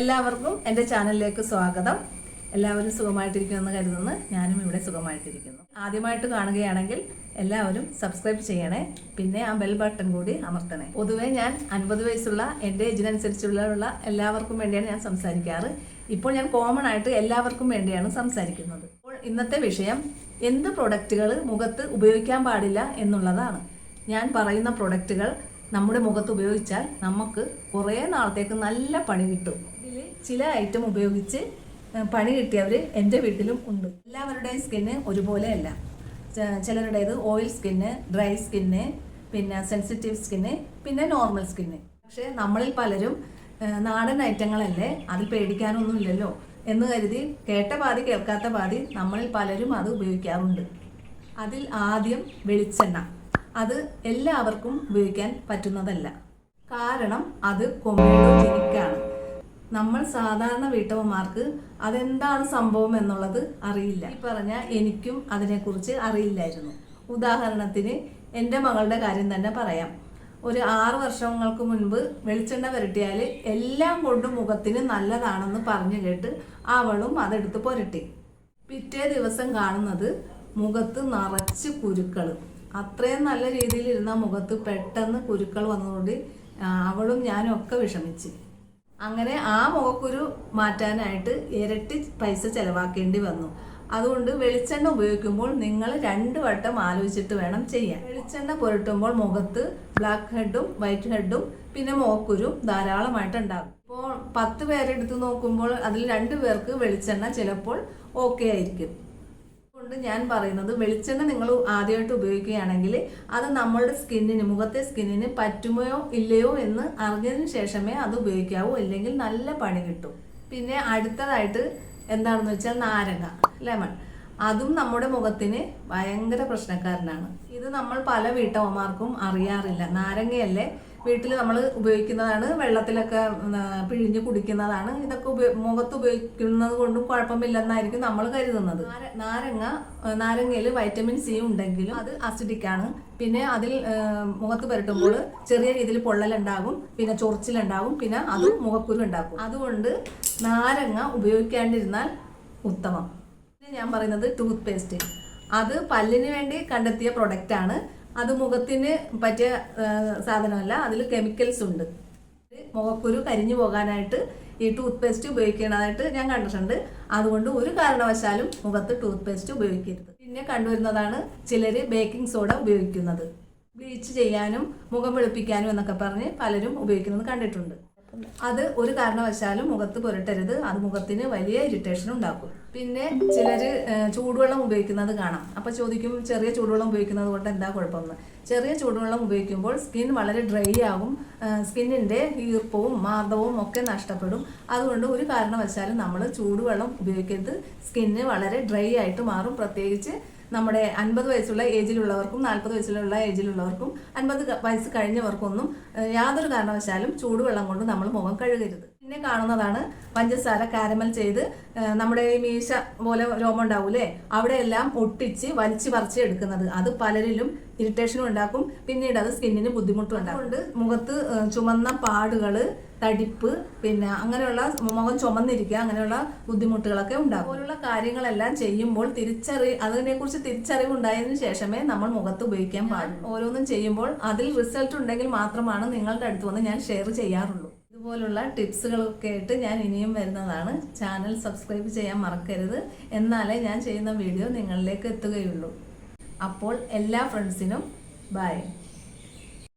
എല്ലാവർക്കും എന്റെ ചാനലിലേക്ക് സ്വാഗതം. എല്ലാവരും സുഖമായിട്ടിരിക്കുമെന്ന് കരുതുന്നു. ഞാനും ഇവിടെ സുഖമായിട്ടിരിക്കുന്നു. ആദ്യമായിട്ട് കാണുകയാണെങ്കിൽ എല്ലാവരും സബ്സ്ക്രൈബ് ചെയ്യണേ പിന്നെ ആ ബെൽ ബട്ടൺ കൂടി അമർത്തണേ. പൊതുവേ ഞാൻ അൻപത് വയസ്സുള്ള എന്റെ ഏജിനനുസരിച്ചുള്ള എല്ലാവർക്കും വേണ്ടിയാണ് ഞാൻ സംസാരിക്കാറ്. ഇപ്പോൾ ഞാൻ കോമൺ ആയിട്ട് എല്ലാവർക്കും വേണ്ടിയാണ് സംസാരിക്കുന്നത്. അപ്പോൾ ഇന്നത്തെ വിഷയം എന്ത് പ്രൊഡക്റ്റുകൾ മുഖത്ത് ഉപയോഗിക്കാൻ പാടില്ല എന്നുള്ളതാണ്. ഞാൻ പറയുന്ന പ്രൊഡക്റ്റുകൾ നമ്മുടെ മുഖത്ത് ഉപയോഗിച്ചാൽ നമുക്ക് കുറേ നാളത്തേക്ക് നല്ല പണി കിട്ടും. ഇതിൽ ചില ഐറ്റം ഉപയോഗിച്ച് പണി കിട്ടിയവർ എന്റെ വീട്ടിലും ഉണ്ട്. എല്ലാവരുടെയും സ്കിന്ന് ഒരുപോലെയല്ല. ചിലരുടേത് ഓയിൽ സ്കിന്ന് ഡ്രൈ സ്കിന്ന് പിന്നെ സെൻസിറ്റീവ് സ്കിന്ന് പിന്നെ നോർമൽ സ്കിന്ന് പക്ഷേ നമ്മളിൽ പലരും നാടൻ ഐറ്റങ്ങളല്ലേ അത് പേടിക്കാനൊന്നും ഇല്ലല്ലോ എന്ന് കരുതി കേട്ട പാതി കേൾക്കാത്ത പാതി നമ്മളിൽ പലരും അത് ഉപയോഗിക്കാറുണ്ട്. അതിൽ ആദ്യം വെളിച്ചെണ്ണ. അത് എല്ലാവർക്കും ഉപയോഗിക്കാൻ പറ്റുന്നതല്ല. കാരണം അത് കൊമേഡോജനിക്കാണ്. നമ്മൾ സാധാരണ വീട്ടമ്മമാർക്ക് അതെന്താണ് സംഭവം എന്നുള്ളത് അറിയില്ല. ഈ പറഞ്ഞ എനിക്കും അതിനെക്കുറിച്ച് അറിയില്ലായിരുന്നു. ഉദാഹരണത്തിന് എന്റെ മകളുടെ കാര്യം തന്നെ പറയാം. ഒരു ആറ് വർഷങ്ങൾക്ക് മുൻപ് വെളിച്ചെണ്ണ പുരട്ടിയാൽ എല്ലാം കൊണ്ട് മുഖത്തിന് നല്ലതാണെന്ന് പറഞ്ഞു കേട്ട് അവളും അതെടുത്ത് പുരട്ടി. പിറ്റേ ദിവസം കാണുന്നത് മുഖത്ത് നിറച്ച് കുരുക്കൾ അത്രയും നല്ല രീതിയിൽ ഇരുന്ന മുഖത്ത് പെട്ടെന്ന് കുരുക്കൾ വന്നതുകൊണ്ട് അവളും ഞാനും ഒക്കെ വിഷമിച്ച്. അങ്ങനെ ആ മുഖക്കുരു മാറ്റാനായിട്ട് ഇരട്ടി പൈസ ചെലവാക്കേണ്ടി വന്നു. അതുകൊണ്ട് വെളിച്ചെണ്ണ ഉപയോഗിക്കുമ്പോൾ നിങ്ങൾ രണ്ട് വട്ടം ആലോചിച്ചിട്ട് വേണം ചെയ്യാൻ. വെളിച്ചെണ്ണ പുരട്ടുമ്പോൾ മുഖത്ത് ബ്ലാക്ക് ഹെഡും വൈറ്റ് ഹെഡും പിന്നെ മുഖക്കുരും ധാരാളമായിട്ട് ഉണ്ടാകും. ഇപ്പോൾ പത്ത് പേരെടുത്ത് നോക്കുമ്പോൾ അതിൽ രണ്ട് പേർക്ക് വെളിച്ചെണ്ണ ചിലപ്പോൾ ഓക്കെ ആയിരിക്കും. കൊണ്ട് ഞാൻ പറയുന്നത് വെളിച്ചെണ്ണ നിങ്ങൾ ആദ്യമായിട്ട് ഉപയോഗിക്കുകയാണെങ്കിൽ അത് നമ്മളുടെ സ്കിന്നിന് മുഖത്തെ സ്കിന്നിന് പറ്റുമോ ഇല്ലയോ എന്ന് അറിഞ്ഞതിന് ശേഷമേ അത് ഉപയോഗിക്കാവൂ. അല്ലെങ്കിൽ നല്ല പണി കിട്ടും. പിന്നെ അടുത്തതായിട്ട് എന്താണെന്ന് വെച്ചാൽ നാരങ്ങ ലെമൺ. അതും നമ്മുടെ മുഖത്തിന് ഭയങ്കര പ്രശ്നക്കാരനാണ്. ഇത് നമ്മൾ പല വീട്ടമ്മമാർക്കും അറിയാറില്ല. നാരങ്ങയല്ലേ വീട്ടിൽ നമ്മൾ ഉപയോഗിക്കുന്നതാണ് വെള്ളത്തിലൊക്കെ പിഴിഞ്ഞ് കുടിക്കുന്നതാണ്. ഇതൊക്കെ ഉപയോഗ മുഖത്ത് ഉപയോഗിക്കുന്നത് കൊണ്ടും കുഴപ്പമില്ലെന്നായിരിക്കും നമ്മൾ കരുതുന്നത്. നാരങ്ങ നാരങ്ങയിൽ വൈറ്റമിൻ സി ഉണ്ടെങ്കിലും അത് അസിഡിക് ആണ്. പിന്നെ അതിൽ മുഖത്ത് പുരട്ടുമ്പോൾ ചെറിയ രീതിയിൽ പൊള്ളലുണ്ടാകും പിന്നെ ചൊറിച്ചിലുണ്ടാകും പിന്നെ അത് മുഖക്കുരു ഉണ്ടാക്കും. അതുകൊണ്ട് നാരങ്ങ ഉപയോഗിക്കാണ്ടിരുന്നാൽ ഉത്തമം. ഞാൻ പറയുന്നത് ടൂത്ത് പേസ്റ്റ് അത് പല്ലിന് വേണ്ടി കണ്ടെത്തിയ പ്രൊഡക്റ്റ് ആണ്. അത് മുഖത്തിന് പറ്റിയ സാധനമല്ല. അതിൽ കെമിക്കൽസ് ഉണ്ട്. മുഖക്കുരു കരിഞ്ഞു പോകാനായിട്ട് ഈ ടൂത്ത് പേസ്റ്റ് ഉപയോഗിക്കുന്നതായിട്ട് ഞാൻ കണ്ടിട്ടുണ്ട്. അതുകൊണ്ട് ഒരു കാരണവശാലും മുഖത്ത് ടൂത്ത് പേസ്റ്റ് ഉപയോഗിക്കരുത്. പിന്നെ കണ്ടുവരുന്നതാണ് ചിലർ ബേക്കിംഗ് സോഡ ഉപയോഗിക്കുന്നത്. ബ്ലീച്ച് ചെയ്യാനും മുഖം വെളുപ്പിക്കാനും എന്നൊക്കെ പറഞ്ഞ് പലരും ഉപയോഗിക്കുന്നത് കണ്ടിട്ടുണ്ട്. അത് ഒരു കാരണവശാലും മുഖത്ത് പുരട്ടരുത്. അത് മുഖത്തിന് വലിയ ഇറിറ്റേഷൻ ഉണ്ടാക്കും. പിന്നെ ചിലര് ചൂടുവെള്ളം ഉപയോഗിക്കുന്നത് കാണാം. അപ്പൊ ചോദിക്കും ചെറിയ ചൂടുവെള്ളം ഉപയോഗിക്കുന്നത് കൊണ്ട് എന്താ കുഴപ്പമെന്ന്? ചെറിയ ചൂടുവെള്ളം ഉപയോഗിക്കുമ്പോൾ സ്കിൻ വളരെ ഡ്രൈ ആകും. സ്കിന്നിന്റെ ഈർപ്പവും മാർദ്ദവും ഒക്കെ നഷ്ടപ്പെടും. അതുകൊണ്ട് ഒരു കാരണവശാലും നമ്മൾ ചൂടുവെള്ളം ഉപയോഗിക്കരുത്. സ്കിന്ന് വളരെ ഡ്രൈ ആയിട്ട് മാറും. പ്രത്യേകിച്ച് നമ്മുടെ അൻപത് വയസ്സുള്ള ഏജിലുള്ളവർക്കും നാൽപ്പത് വയസ്സിലുള്ള ഏജിലുള്ളവർക്കും അൻപത് വയസ്സ് കഴിഞ്ഞവർക്കൊന്നും യാതൊരു കാരണവശാലും ചൂടുവെള്ളം കൊണ്ട് നമ്മൾ മുഖം കഴുകരുത്. പിന്നെ കാണുന്നതാണ് പഞ്ചസാര കാരമൽ ചെയ്ത് നമ്മുടെ ഈ മീശ പോലെ രോമം ഉണ്ടാവൂലേ അവിടെയെല്ലാം ഒട്ടിച്ച് വലിച്ചു പറിച്ച് എടുക്കുന്നത്. അത് പലരിലും ഇറിറ്റേഷനും ഉണ്ടാക്കും. പിന്നീട് അത് സ്കിന്നിന് ബുദ്ധിമുട്ടും ഉണ്ടാകും മുഖത്ത് ചുമന്ന പാടുകൾ തടിപ്പ് പിന്നെ അങ്ങനെയുള്ള മുഖം ചുമന്നിരിക്കുക അങ്ങനെയുള്ള ബുദ്ധിമുട്ടുകളൊക്കെ ഉണ്ടാകും പോലുള്ള കാര്യങ്ങളെല്ലാം ചെയ്യുമ്പോൾ തിരിച്ചറി അതിനെക്കുറിച്ച് തിരിച്ചറിവ് ഉണ്ടായതിനു ശേഷമേ നമ്മൾ മുഖത്ത് ഉപയോഗിക്കാൻ പാടുള്ളൂ. ഓരോന്നും ചെയ്യുമ്പോൾ അതിൽ റിസൾട്ട് ഉണ്ടെങ്കിൽ മാത്രമാണ് നിങ്ങളുടെ അടുത്ത് വന്ന് ഞാൻ ഷെയർ ചെയ്യാറുള്ളൂ. ഇതുപോലുള്ള ടിപ്സുകളൊക്കെ ആയിട്ട് ഞാൻ ഇനിയും വരുന്നതാണ്. ചാനൽ സബ്സ്ക്രൈബ് ചെയ്യാൻ മറക്കരുത്. എന്നാലേ ഞാൻ ചെയ്യുന്ന വീഡിയോ നിങ്ങളിലേക്ക് എത്തുകയുള്ളൂ. അപ്പോൾ എല്ലാ ഫ്രണ്ട്സിനും ബൈ.